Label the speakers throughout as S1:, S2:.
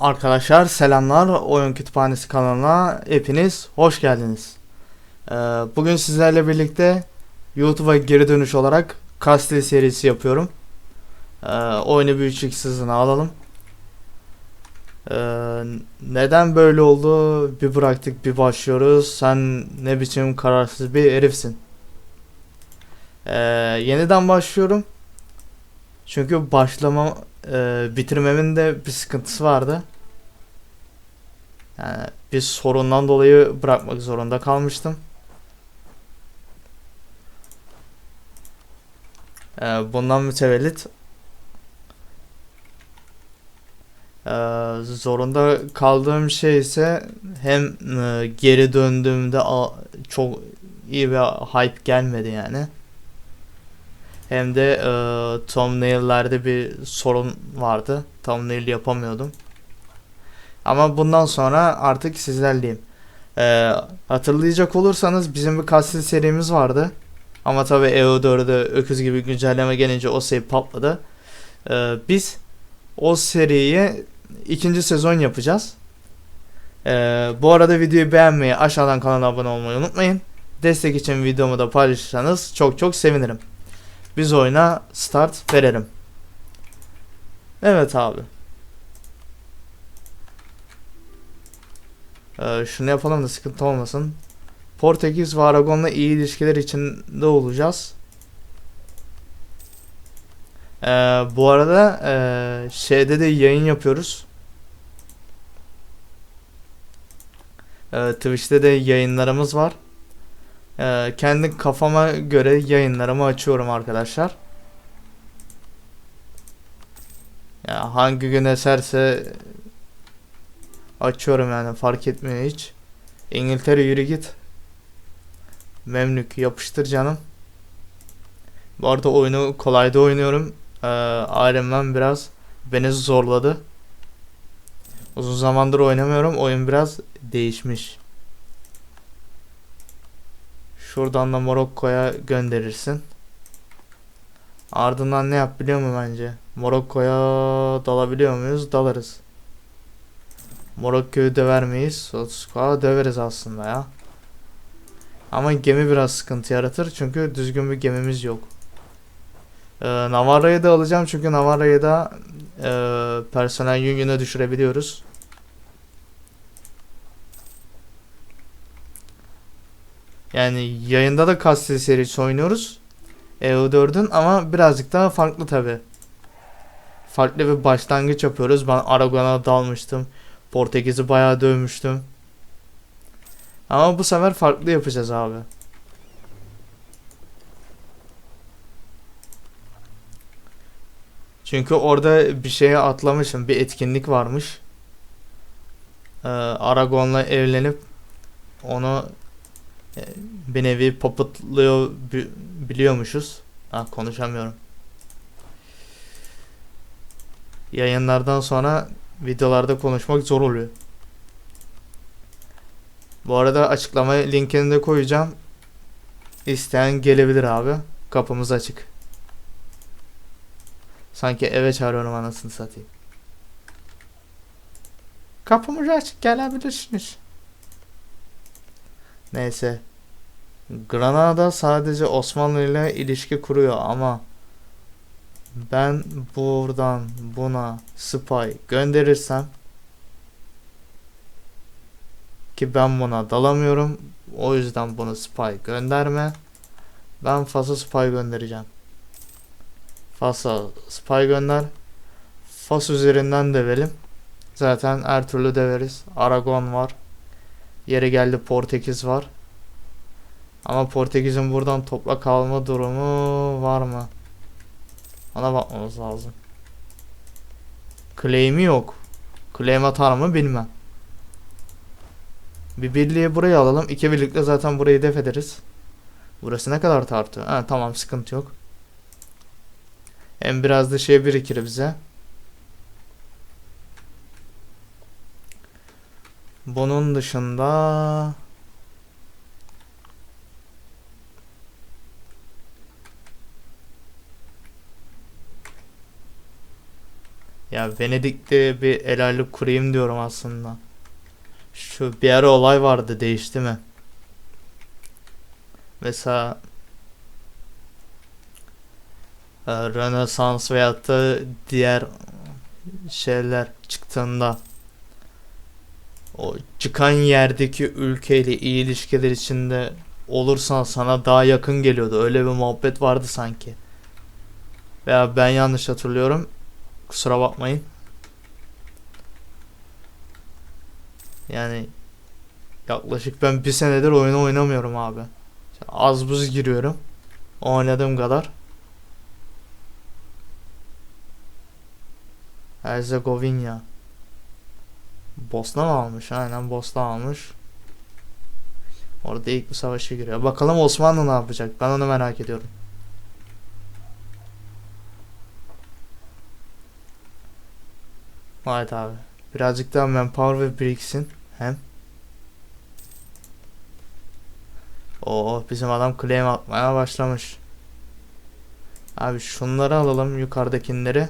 S1: Arkadaşlar selamlar. Oyun Kütüphanesi kanalına hepiniz hoş geldiniz. Ee, bugün sizlerle birlikte YouTube'a geri dönüş olarak Kastil serisi yapıyorum. Ee, oyunu bir 3x hızına alalım. Ee, neden böyle oldu? Bir bıraktık bir başlıyoruz. Sen ne biçim kararsız bir herifsin. Ee, yeniden başlıyorum. Çünkü başlama e, bitirmemin de bir sıkıntısı vardı. Yani bir sorundan dolayı bırakmak zorunda kalmıştım. Ee, bundan mütevellit e, zorunda kaldığım şey ise hem e, geri döndüğümde çok iyi bir hype gelmedi yani. Hem de e, thumbnail'lerde bir sorun vardı. Thumbnail yapamıyordum. Ama bundan sonra artık sizlerleyim. E, hatırlayacak olursanız bizim bir Castle serimiz vardı. Ama tabi EO4'de öküz gibi güncelleme gelince o seri patladı. E, biz o seriyi ikinci sezon yapacağız. E, bu arada videoyu beğenmeyi, aşağıdan kanala abone olmayı unutmayın. Destek için videomu da paylaşırsanız çok çok sevinirim. Biz oyuna start verelim. Evet abi. Ee, şunu yapalım da sıkıntı olmasın. Portekiz ve Aragon'la iyi ilişkiler içinde olacağız. Ee, bu arada e, şeyde de yayın yapıyoruz. Ee, Twitch'te de yayınlarımız var. Ee, kendi kafama göre yayınlarımı açıyorum arkadaşlar. Ya hangi gün eserse açıyorum yani fark etmiyor hiç. İngiltere yürü git. Memlük yapıştır canım. Bu arada oyunu kolayda oynuyorum. Ee, Iron Man biraz beni zorladı. Uzun zamandır oynamıyorum. Oyun biraz değişmiş. Şuradan da Morokko'ya gönderirsin. Ardından ne yap biliyor mu bence? Morokko'ya dalabiliyor muyuz? Dalarız. Morokko'yu döver miyiz? Döveriz aslında ya. Ama gemi biraz sıkıntı yaratır çünkü düzgün bir gemimiz yok. Ee, Navarra'yı da alacağım çünkü Navarra'yı da e, personel yününe düşürebiliyoruz. Yani yayında da Castle serisi oynuyoruz. EU4'ün ama birazcık daha farklı tabi. Farklı bir başlangıç yapıyoruz. Ben Aragon'a dalmıştım. Portekiz'i bayağı dövmüştüm. Ama bu sefer farklı yapacağız abi. Çünkü orada bir şeye atlamışım. Bir etkinlik varmış. Ee, Aragon'la evlenip onu e, bir nevi paputlıyor bi- biliyormuşuz. Ha konuşamıyorum. Yayınlardan sonra videolarda konuşmak zor oluyor. Bu arada açıklama linkini de koyacağım. İsteyen gelebilir abi. Kapımız açık. Sanki eve çağırıyorum anasını satayım. Kapımız açık gelebilirsiniz. Neyse. Granada sadece Osmanlı ile ilişki kuruyor ama ben buradan buna spy gönderirsem ki ben buna dalamıyorum. O yüzden bunu spy gönderme. Ben Fas'a spy göndereceğim. Fas'a spy gönder. Fas üzerinden dövelim. Zaten her türlü döveriz. Aragon var. Yeri geldi Portekiz var. Ama Portekiz'in buradan toprak alma durumu var mı? Ona bakmamız lazım. Claim'i yok. Claim atar mı bilmem. Bir birliği buraya alalım. İki birlikte zaten burayı def ederiz. Burası ne kadar tartıyor? Ha tamam sıkıntı yok. Hem biraz da şey birikir bize. Bunun dışında Ya Venedik'te bir helallik kurayım diyorum aslında. Şu bir ara olay vardı değişti mi? Mesela e, Rönesans veyahut da diğer şeyler çıktığında o çıkan yerdeki ülkeyle iyi ilişkiler içinde olursan sana daha yakın geliyordu. Öyle bir muhabbet vardı sanki. Veya ben yanlış hatırlıyorum. Kusura bakmayın. Yani yaklaşık ben bir senedir oyunu oynamıyorum abi. Az buz giriyorum. Oynadığım kadar. Herzegovina. Bosna mı almış? Aynen Bosna almış. Orada ilk bir savaşa giriyor. Bakalım Osmanlı ne yapacak? Ben onu merak ediyorum. Evet abi. Birazcık daha manpower ve biriksin. Hem. Oo bizim adam claim atmaya başlamış. Abi şunları alalım yukarıdakileri.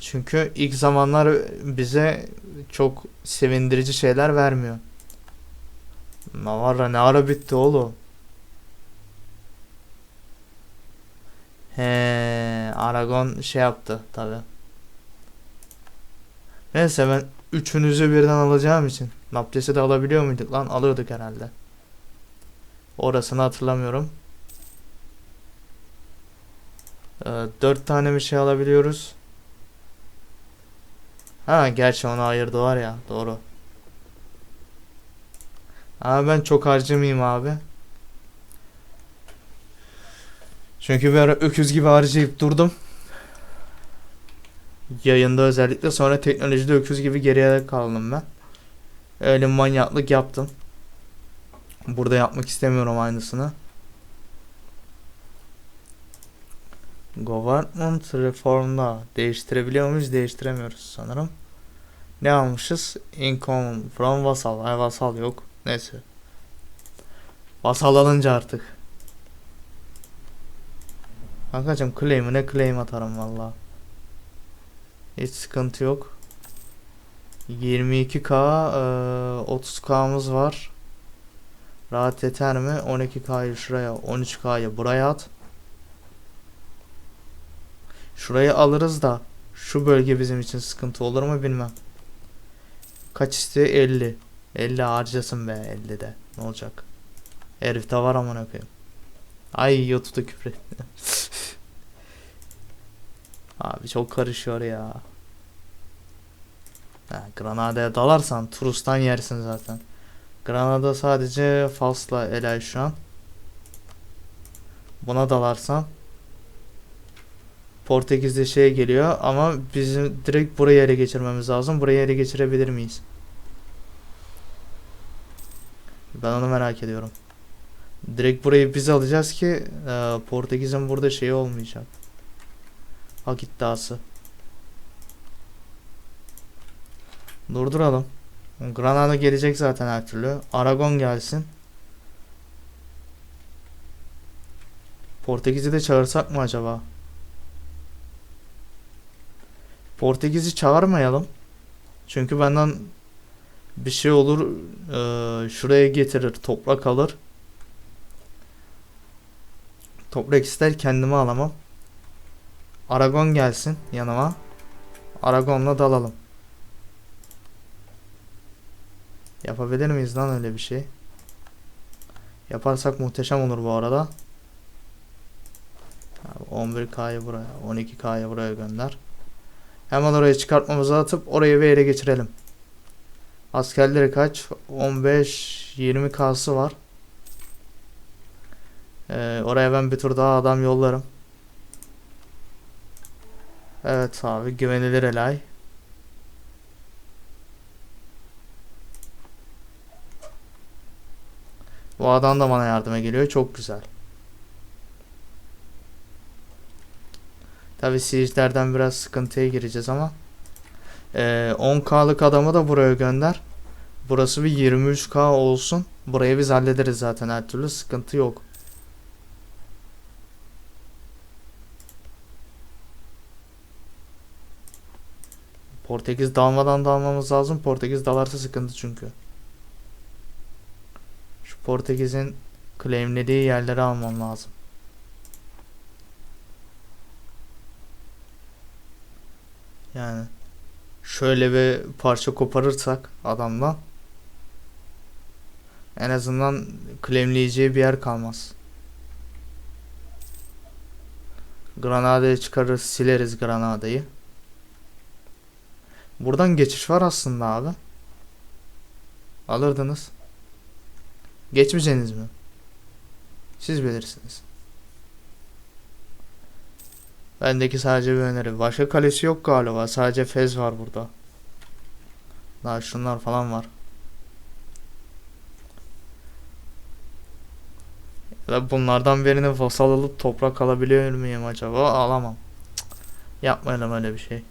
S1: Çünkü ilk zamanlar bize çok sevindirici şeyler vermiyor. Navarra ne ara bitti oğlum? He, Aragon şey yaptı tabi. Neyse ben üçünüzü birden alacağım için. Naptes'i de alabiliyor muyduk lan? Alıyorduk herhalde. Orasını hatırlamıyorum. Ee, dört tane bir şey alabiliyoruz. Ha gerçi onu ayırdı var ya doğru. Ama ben çok harcamayayım abi. Çünkü bir ara öküz gibi harcayıp durdum. Yayında özellikle sonra teknolojide öküz gibi geriye kaldım ben. Öyle manyaklık yaptım. Burada yapmak istemiyorum aynısını. Government Reform'da değiştirebiliyor muyuz? Değiştiremiyoruz sanırım. Ne almışız? Income from vassal. Ay vassal yok. Neyse. Vassal alınca artık. Kankacım claim'e ne claim atarım valla. Hiç sıkıntı yok. 22k e, 30k'mız var. Rahat yeter mi? 12k'yı şuraya 13k'yı buraya at. Şurayı alırız da şu bölge bizim için sıkıntı olur mu bilmem. Kaç istiyor? 50. 50 harcasın be 50 de. Ne olacak? Herif de var amına koyayım. Ay YouTube'da küfür etti. Abi çok karışıyor ya. Ha, Granada'ya dalarsan Turus'tan yersin zaten. Granada sadece Fas'la Elay şu an. Buna dalarsan Portekiz'de şeye geliyor ama bizim direkt burayı ele geçirmemiz lazım. Burayı ele geçirebilir miyiz? Ben onu merak ediyorum. Direkt burayı biz alacağız ki e, Portekiz'in burada şeyi olmayacak. Hak iddiası. Durduralım. Granada gelecek zaten her türlü. Aragon gelsin. Portekiz'i de çağırsak mı acaba? Portekiz'i çağırmayalım. Çünkü benden bir şey olur e, şuraya getirir toprak alır. Toprak ister kendime alamam. Aragon gelsin yanıma. Aragon'la dalalım. Yapabilir miyiz lan öyle bir şey? Yaparsak muhteşem olur bu arada. 11K'yı buraya, 12K'yı buraya gönder. Hemen oraya çıkartmamızı atıp orayı bir ele geçirelim. Askerleri kaç? 15-20 K'sı var. Ee, oraya ben bir tur daha adam yollarım. Evet abi güvenilir elay. Bu adam da bana yardıma geliyor. Çok güzel. Tabi siege'lerden biraz sıkıntıya gireceğiz ama. Ee, 10k'lık adamı da buraya gönder. Burası bir 23k olsun. Burayı biz hallederiz zaten her türlü sıkıntı yok. Portekiz dalmadan dalmamız lazım. Portekiz dalarsa sıkıntı çünkü. Şu Portekiz'in claimlediği yerleri almam lazım. Yani şöyle bir parça koparırsak adamdan en azından claimleyeceği bir yer kalmaz. Granada'yı çıkarırız, sileriz Granada'yı. Buradan geçiş var aslında abi. Alırdınız. Geçmeyeceksiniz mi? Siz bilirsiniz. Bendeki sadece bir öneri. Başka kalesi yok galiba. Sadece Fez var burada. Daha şunlar falan var. Ya da bunlardan birini vasal alıp toprak alabiliyor muyum acaba? Alamam. Cık. Yapmayalım öyle bir şey.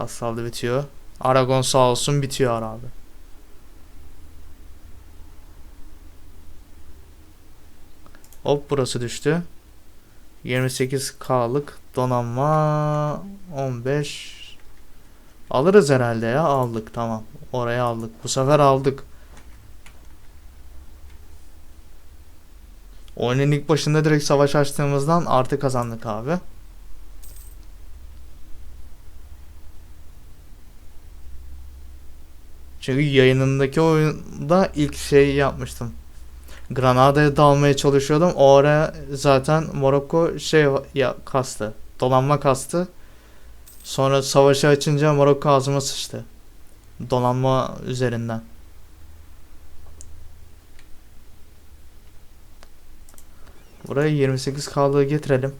S1: Az kaldı bitiyor. Aragon sağ olsun bitiyor abi. Hop burası düştü. 28K'lık donanma 15 Alırız herhalde ya aldık tamam oraya aldık bu sefer aldık Oyunun ilk başında direkt savaş açtığımızdan artı kazandık abi. Çünkü yayınındaki oyunda ilk şey yapmıştım. Granada'ya dalmaya çalışıyordum. O ara zaten Morokko şey ya kastı. Donanma kastı. Sonra savaşı açınca Morokko ağzıma sıçtı. Donanma üzerinden. Buraya 28 kaldığı getirelim.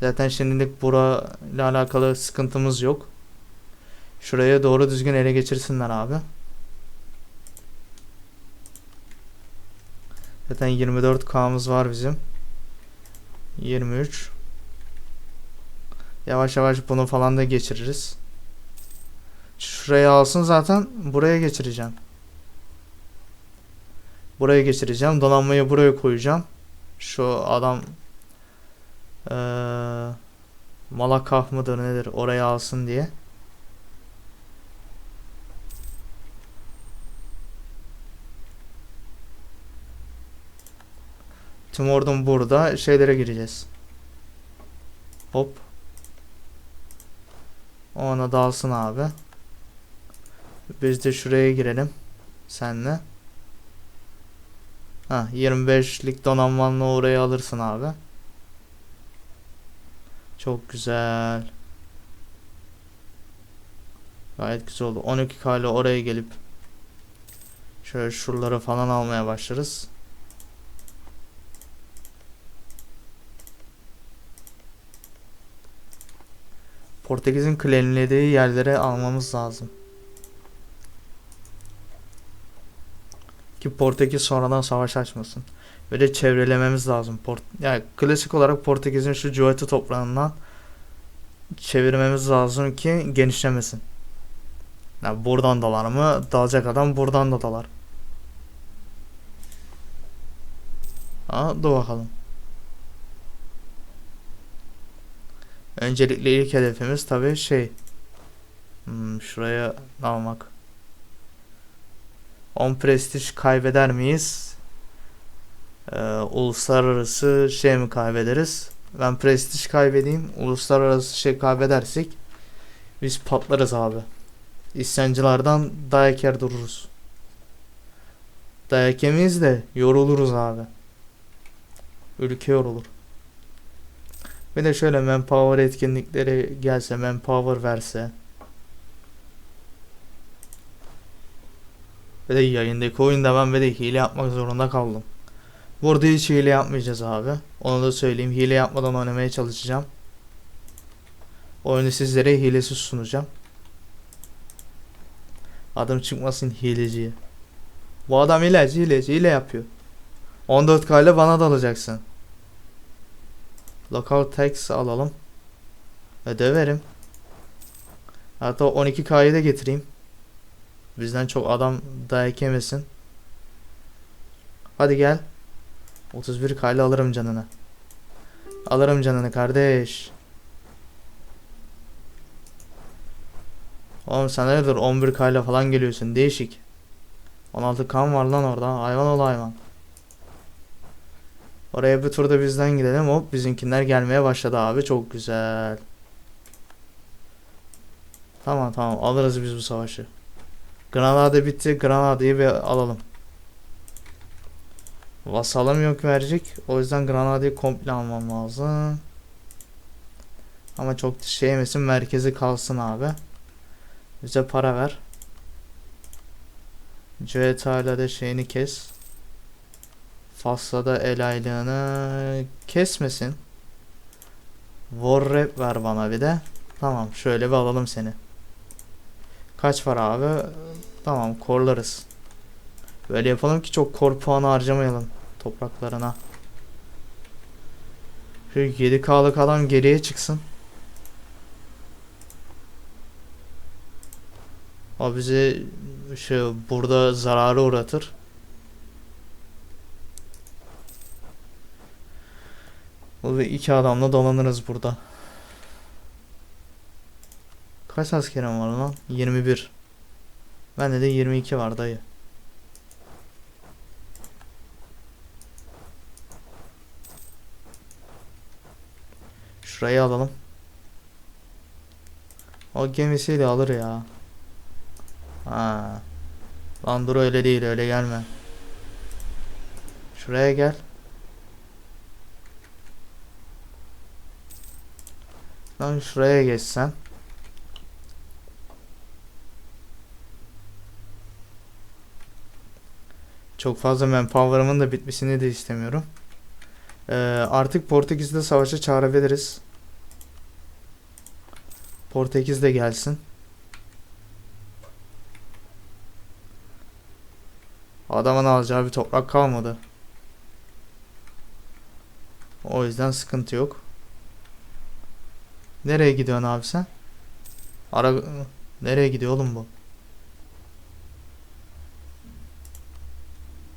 S1: Zaten şimdilik bura ile alakalı sıkıntımız yok. Şuraya doğru düzgün ele geçirsinler abi. Zaten 24K'mız var bizim. 23. Yavaş yavaş bunu falan da geçiririz. Şuraya alsın zaten buraya geçireceğim. Buraya geçireceğim. Donanmayı buraya koyacağım. Şu adam ee, Malakah mıdır nedir oraya alsın diye. Tüm ordum burada. Şeylere gireceğiz. Hop. Ona dalsın abi. Biz de şuraya girelim. Senle. Ha 25'lik donanmanla orayı alırsın abi. Çok güzel. Gayet güzel oldu. 12 kale oraya gelip şöyle şuraları falan almaya başlarız. Portekiz'in claimlediği yerlere almamız lazım. Ki Portekiz sonradan savaş açmasın. De çevrelememiz lazım. Port yani klasik olarak Portekiz'in şu Cuvati toprağından çevirmemiz lazım ki genişlemesin. Yani buradan dalar mı? Dalacak adam buradan da dalar. Ha, dur bakalım. Öncelikle ilk hedefimiz tabii şey. Hmm, şuraya almak. 10 prestij kaybeder miyiz? Ee, uluslararası şey mi kaybederiz? Ben prestij kaybedeyim. Uluslararası şey kaybedersek biz patlarız abi. İsyancılardan dayak yer dururuz. Dayak yemeyiz de yoruluruz abi. Ülke yorulur. Bir de şöyle manpower etkinlikleri gelse, manpower verse. Ve de yayındaki oyunda ben ve de hile yapmak zorunda kaldım. Burada hiç hile yapmayacağız abi. Onu da söyleyeyim. Hile yapmadan oynamaya çalışacağım. Oyunu sizlere hilesiz sunacağım. Adam çıkmasın hileciye. Bu adam hileci hileci hile yapıyor. 14k ile bana da alacaksın. Local tax alalım. Ödeverim. Hatta 12k'yı da getireyim. Bizden çok adam dayak yemesin. Hadi gel. 31 kayla alırım canını. Alırım canını kardeş. Oğlum sen hayırdır 11k ile falan geliyorsun değişik. 16 kan var lan orada hayvan ol hayvan. Oraya bir turda bizden gidelim hop bizimkiler gelmeye başladı abi çok güzel. Tamam tamam alırız biz bu savaşı. Granada bitti Granada'yı bir alalım. Vasalım yok verecek. O yüzden Granada'yı komple almam lazım. Ama çok şey yemesin merkezi kalsın abi. Bize para ver. Cüeta ile de şeyini kes. Fasla da el aylığını kesmesin. War rap ver bana bir de. Tamam şöyle bir alalım seni. Kaç var abi? Tamam korlarız. Böyle yapalım ki çok kor puanı harcamayalım topraklarına. Şu 7K'lık adam geriye çıksın. O bizi şu burada zararı uğratır. Bu iki adamla dolanırız burada. Kaç askerim var lan? 21. Bende de 22 var dayı. Şurayı alalım. O gemisiyle alır ya. Ha. Lan dur öyle değil öyle gelme. Şuraya gel. Lan şuraya geçsen. Çok fazla manpower'ımın da bitmesini de istemiyorum. Ee, artık Portekiz'de savaşa çağırabiliriz. Portekiz de gelsin. Adamın alacağı bir toprak kalmadı. O yüzden sıkıntı yok. Nereye gidiyorsun abi sen? Ara nereye gidiyor oğlum bu?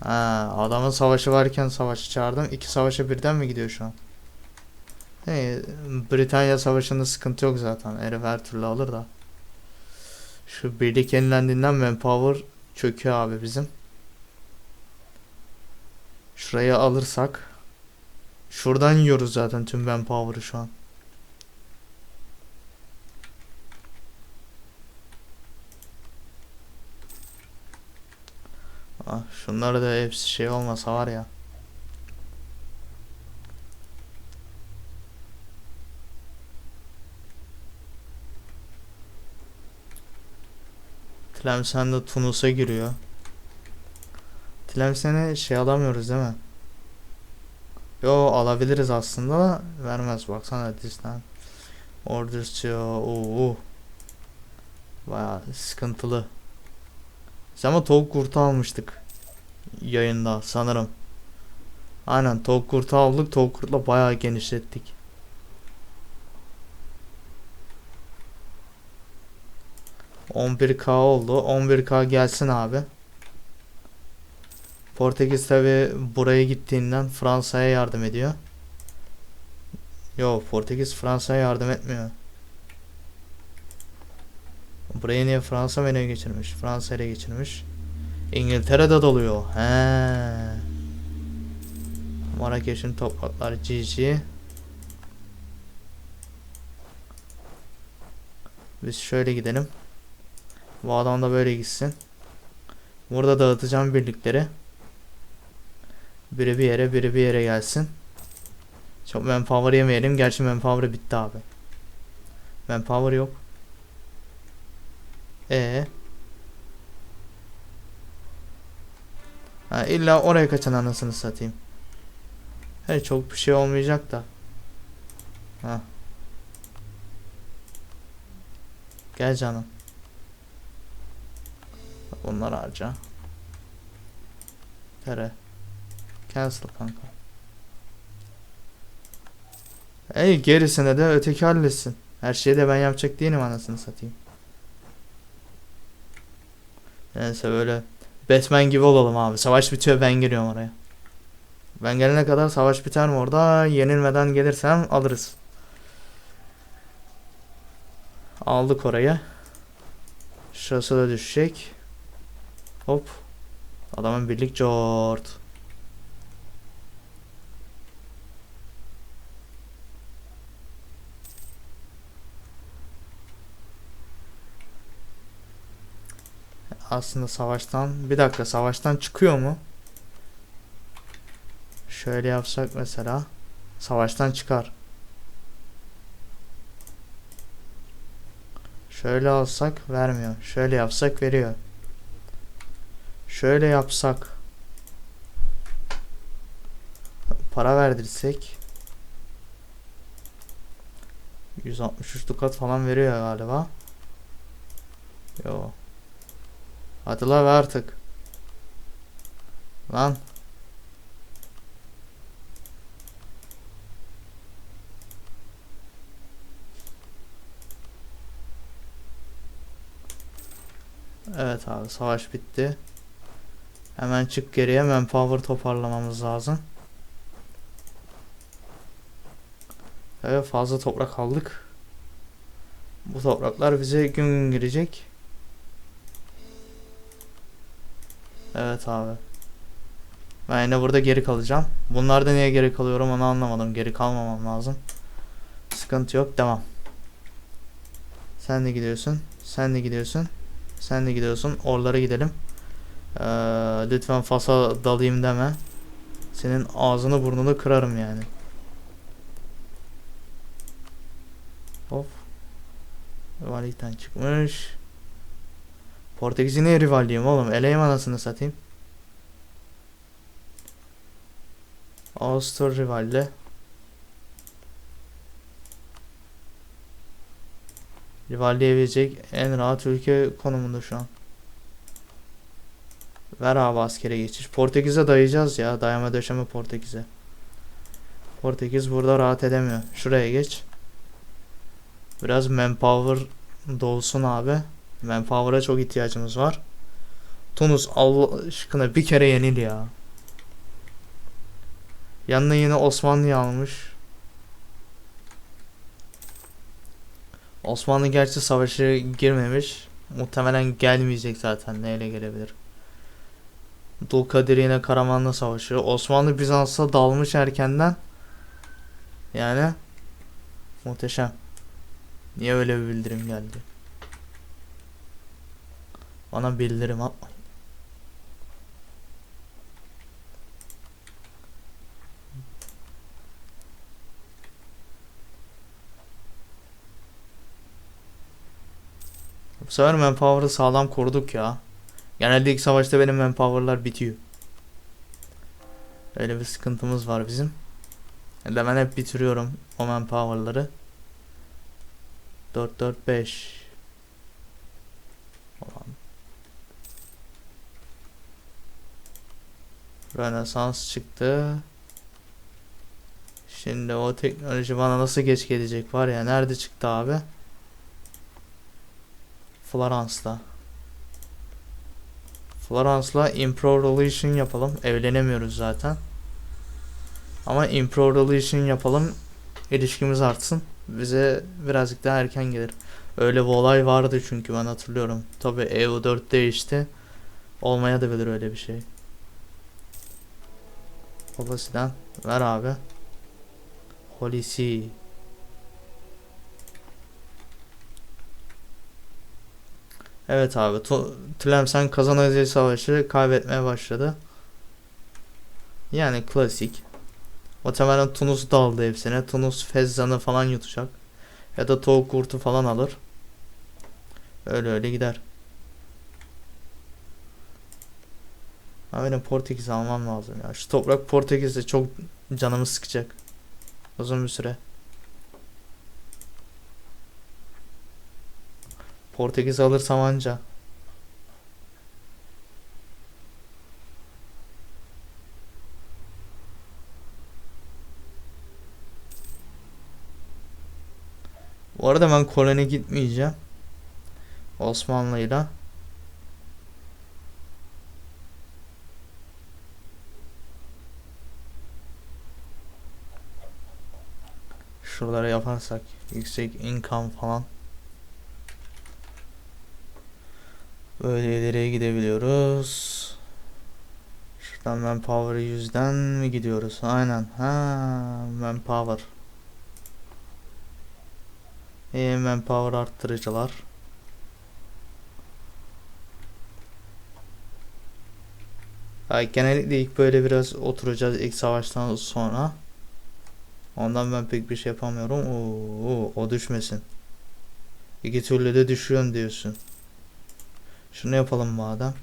S1: Ha, adamın savaşı varken savaşı çağırdım. İki savaşa birden mi gidiyor şu an? Hey, Britanya savaşında sıkıntı yok zaten. Herif her türlü alır da. Şu birlik yenilendiğinden manpower çöküyor abi bizim. Şurayı alırsak. Şuradan yiyoruz zaten tüm manpower'ı şu an. Ah, şunları da hepsi şey olmasa var ya. Tlemcen de Tunus'a giriyor. Tlemcen'e şey alamıyoruz değil mi? Yo alabiliriz aslında da vermez baksana dizden. Orders diyor. Oo. Baya sıkıntılı. Biz ama tavuk kurtu almıştık. Yayında sanırım. Aynen tavuk kurtu aldık. Tavuk kurtla bayağı genişlettik. ...11k oldu. 11k gelsin abi. Portekiz tabi buraya gittiğinden Fransa'ya yardım ediyor. Yo Portekiz Fransa'ya yardım etmiyor. Burayı niye Fransa menüye geçirmiş? Fransa ile geçirmiş. İngiltere'de doluyor. He. Marrakeş'in topraklar GG. Biz şöyle gidelim. Bu adam da böyle gitsin. Burada dağıtacağım birlikleri. Biri bir yere, biri bir yere gelsin. Çok manpower yemeyelim. Gerçi manpower bitti abi. Manpower yok. E. Ha, illa oraya kaçan anasını satayım. Hey çok bir şey olmayacak da. Ha. Gel canım. Bunları harca. Tere. Cancel kanka. Ey gerisine de öteki halletsin. Her şeyi de ben yapacak değilim anasını satayım. Neyse böyle Batman gibi olalım abi. Savaş bitiyor ben giriyorum oraya. Ben gelene kadar savaş biter mi orada? Yenilmeden gelirsem alırız. Aldık orayı. Şurası da düşecek. Hop. Adamın birlik cort. Aslında savaştan bir dakika savaştan çıkıyor mu? Şöyle yapsak mesela savaştan çıkar. Şöyle alsak vermiyor. Şöyle yapsak veriyor. Şöyle yapsak para verdirsek 163 dukat falan veriyor galiba. Yo. Hadi la ver artık. Lan. Evet abi savaş bitti. Hemen çık geriye manpower toparlamamız lazım. Evet fazla toprak aldık. Bu topraklar bize gün gün girecek. Evet abi. Ben yine burada geri kalacağım. Bunlarda niye geri kalıyorum onu anlamadım. Geri kalmamam lazım. Sıkıntı yok. Devam. Sen de gidiyorsun. Sen de gidiyorsun. Sen de gidiyorsun. Oralara gidelim. Ee, lütfen Fas'a dalayım deme. Senin ağzını burnunu kırarım yani. Hop. Rivallikten çıkmış. Portekiz'i niye rivalliyim oğlum? Eleyim anasını satayım. Ağustos rivalle. Rivalleyebilecek en rahat ülke konumunda şu an. Ver abi askere geçiş. Portekiz'e dayayacağız ya. Dayama döşeme Portekiz'e. Portekiz burada rahat edemiyor. Şuraya geç. Biraz manpower dolsun abi. Manpower'a çok ihtiyacımız var. Tunus Allah aşkına bir kere yenil ya. Yanına yine Osmanlı'yı almış. Osmanlı gerçi savaşa girmemiş. Muhtemelen gelmeyecek zaten. Neyle gelebilir? Dulkadir yine Karaman'la savaşıyor. Osmanlı Bizans'a dalmış erkenden. Yani muhteşem. Niye öyle bir bildirim geldi? Bana bildirim atmayın. Bu sefer manpower'ı sağlam koruduk ya. Genelde ilk savaşta benim manpower'lar bitiyor. Öyle bir sıkıntımız var bizim. Ya ben hep bitiriyorum o manpower'ları. 4 4 5 Olan. Rönesans çıktı. Şimdi o teknoloji bana nasıl geç gelecek var ya. Nerede çıktı abi? Florence'da. Florence'la Improve Relation yapalım. Evlenemiyoruz zaten. Ama Improve Relation yapalım. İlişkimiz artsın. Bize birazcık daha erken gelir. Öyle bir olay vardı çünkü ben hatırlıyorum. Tabi EU4 değişti. Olmaya da bilir öyle bir şey. Babasından ver abi. See. Evet abi. Tlemcen kazanacağı savaşı kaybetmeye başladı. Yani klasik. Muhtemelen Tunus daldı hepsine. Tunus Fezzan'ı falan yutacak. Ya da tavuk kurtu falan alır. Öyle öyle gider. Ama benim Portekiz almam lazım ya. Şu toprak Portekiz'de çok canımı sıkacak. Uzun bir süre. Portekiz alırsam anca. Bu arada ben koloni gitmeyeceğim. Osmanlı'yla. Şuralara yaparsak yüksek income falan. Böyle ileriye gidebiliyoruz. Şuradan manpower yüzden mi gidiyoruz? Aynen. Ha, manpower. İyi manpower arttırıcılar. Ya genellikle ilk böyle biraz oturacağız ilk savaştan sonra. Ondan ben pek bir şey yapamıyorum. Oo, o düşmesin. İki türlü de düşüyorsun diyorsun. Şunu yapalım madem.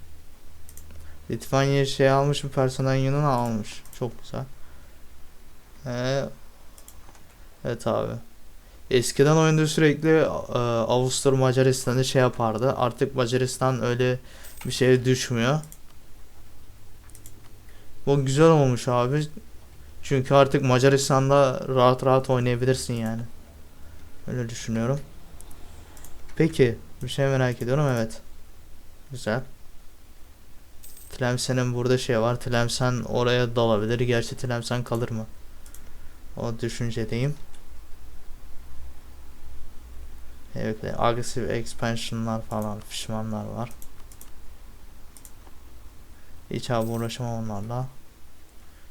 S1: Litvanya şey almış mı? Personel Yunan almış. Çok güzel. Ee, evet abi. Eskiden oyunda sürekli e, Avusturya Macaristan'ı şey yapardı. Artık Macaristan öyle bir şeye düşmüyor. Bu güzel olmuş abi. Çünkü artık Macaristan'da rahat rahat oynayabilirsin yani. Öyle düşünüyorum. Peki, bir şey merak ediyorum. Evet. Güzel. Tlemcen'in burada şey var. Tlemcen oraya dalabilir. Gerçi Tlemcen kalır mı? O düşüncedeyim. Evet, agresif expansion'lar falan, fişmanlar var. Hiç abi uğraşamam onlarla.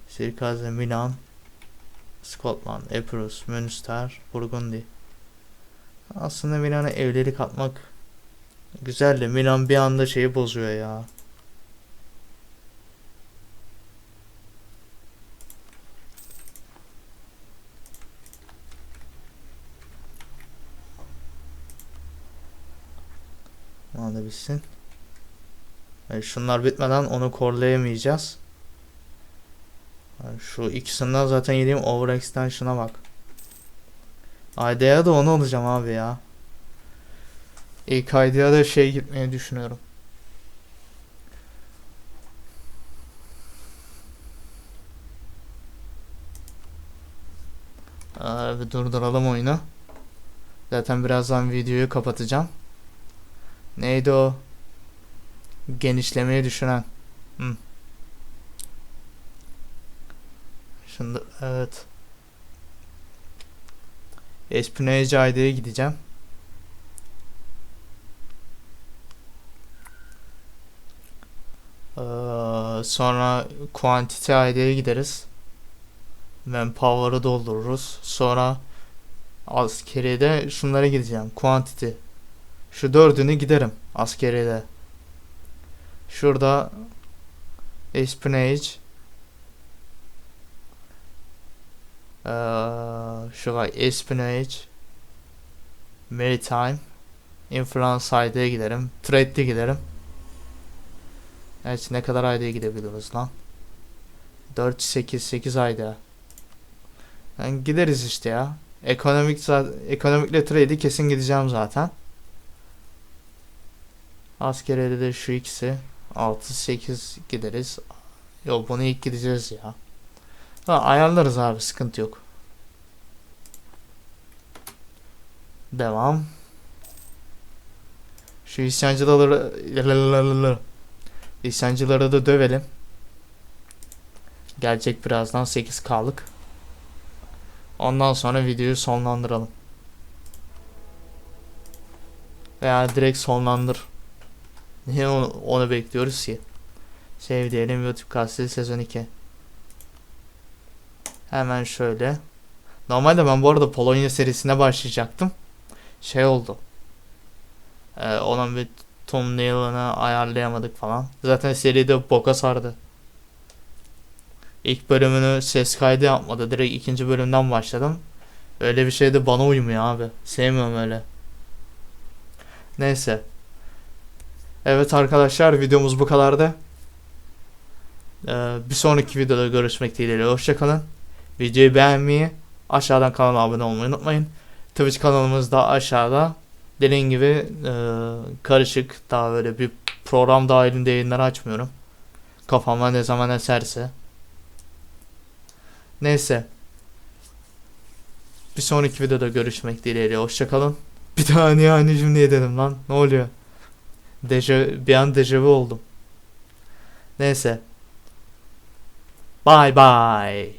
S1: Sirkaze, Milan, Scotland, Epirus, Münster, Burgundy. Aslında Milan'a evleri katmak güzel de Milan bir anda şeyi bozuyor ya. Ona da bitsin. Yani şunlar bitmeden onu korlayamayacağız. Şu ikisinden zaten yediğim overextension'a bak. ID'ye da onu alacağım abi ya. İlk ID'ye da şey gitmeyi düşünüyorum. Ee, bir durduralım oyunu. Zaten birazdan videoyu kapatacağım. Neydi o? Genişlemeyi düşünen. Şimdi evet. Espionage ID'ye gideceğim. Ee, sonra Quantity ID'ye gideriz. Manpower'ı doldururuz. Sonra askeride şunlara gideceğim. Quantity. Şu dördünü giderim askeride. Şurada Espionage ee, şu var Espionage Maritime Influence ID'ye giderim. Trade'de giderim. Evet ne kadar ID'ye gidebiliyoruz lan? 4 8 8 ayda. Yani gideriz işte ya. Ekonomik ekonomikle trade'i kesin gideceğim zaten. Askeriye de şu ikisi 6-8 gideriz. Yok bunu ilk gideceğiz ya. Ha, ayarlarız abi sıkıntı yok. Devam. Şu isyancıları isyancıları da dövelim. Gelecek birazdan 8K'lık. Ondan sonra videoyu sonlandıralım. Veya direkt sonlandır. Niye onu, onu bekliyoruz ki? Save diyelim YouTube kastı sezon 2. Hemen şöyle. Normalde ben bu arada Polonya serisine başlayacaktım. Şey oldu. Ee, onun bir thumbnail'ını ayarlayamadık falan. Zaten seride boka sardı. İlk bölümünü ses kaydı yapmadı. Direkt ikinci bölümden başladım. Öyle bir şey de bana uymuyor abi. Sevmiyorum öyle. Neyse. Evet arkadaşlar videomuz bu kadardı. Ee, bir sonraki videoda görüşmek dileğiyle. Hoşçakalın. Videoyu beğenmeyi, aşağıdan kanala abone olmayı unutmayın. Twitch kanalımız da aşağıda. Dediğim gibi e, karışık daha böyle bir program dahilinde yayınları açmıyorum. Kafama ne zaman eserse. Neyse. Bir sonraki videoda görüşmek dileğiyle. Hoşçakalın. Bir daha niye aynı cümleyi dedim lan? Ne oluyor? Deja, bir an dejavu oldum. Neyse. Bye bye.